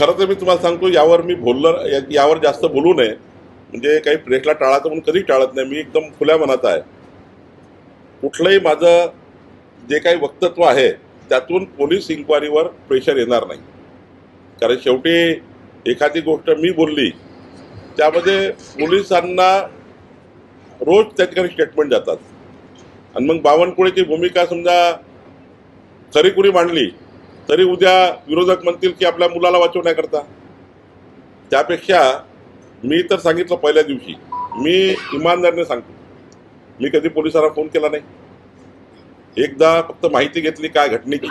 खरं तर मी तुम्हाला सांगतो यावर मी बोललं या- यावर जास्त बोलू नये. म्हणजे काही प्रेसला टाळायचं म्हणून कधी टाळत नाही. मी एकदम खुल्या मनात आहे. कुठलंही माझं जे काही वक्तत्व आहे त्यातून पोलीस इन्क्वायरीवर प्रेशर येणार नाही. कारण शेवटी एखादी गोष्ट मी बोलली त्यामध्ये पोलिसांना रोज त्या ठिकाणी स्टेटमेंट जातात. आणि मग बावनकुळेची भूमिका समजा खरी मांडली तरी उद्या विरोधक म्हणतील की आपल्या मुलाला वाचवण्याकरता त्यापेक्षा मी तर सांगितलं पहिल्या दिवशी. मी इमानदारीने सांगतो. मी कधी पोलिसांना फोन केला नाही. एकदा फक्त माहिती घेतली काय घटनेची.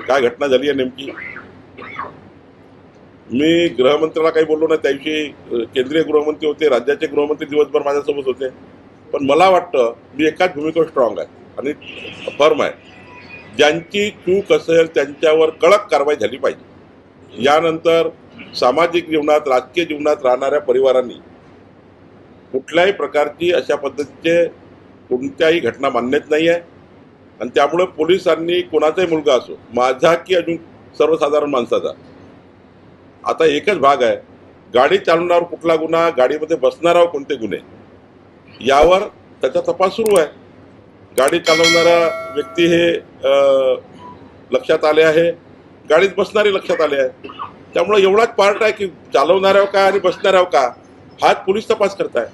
काय घटना झाली आहे नेमकी. मी गृहमंत्र्याला काही बोललो नाही. त्याविषयी केंद्रीय गृहमंत्री होते. राज्याचे गृहमंत्री दिवसभर माझ्यासोबत होते. पण मला वाटतं मी एकाच भूमिकेवर स्ट्रॉंग आहे. आणि फर्म आहे. ज्यांची चूक असेल त्यांच्यावर कडक कारवाई झाली पाहिजे. यानंतर सामाजिक जीवनात राजकीय जीवनात राहणाऱ्या परिवारांनी कुठल्याही प्रकारची अशा पद्धतीचे कोणत्याही घटना मान्यच नाही आहे आणि त्यामुळे पोलिसांनी कोणाचाही मुलगा असो माझा की अजून सर्वसाधारण माणसाचा आता एकच भाग आहे. गाडी चालवण्यावर कुठला गुन्हा गाडीमध्ये बसणाऱ्यावर कोणते गुन्हे यावर त्याचा तपास सुरू आहे. गाडी चालवणारा व्यक्ती हे लक्षात आले आहे. गाडीत बसणारे लक्षात आले आहे. त्यामुळे एवढाच पार्ट आहे की चालवणाऱ्यावर का आणि बसणाऱ्यावर का? हाच पोलीस तपास करताय.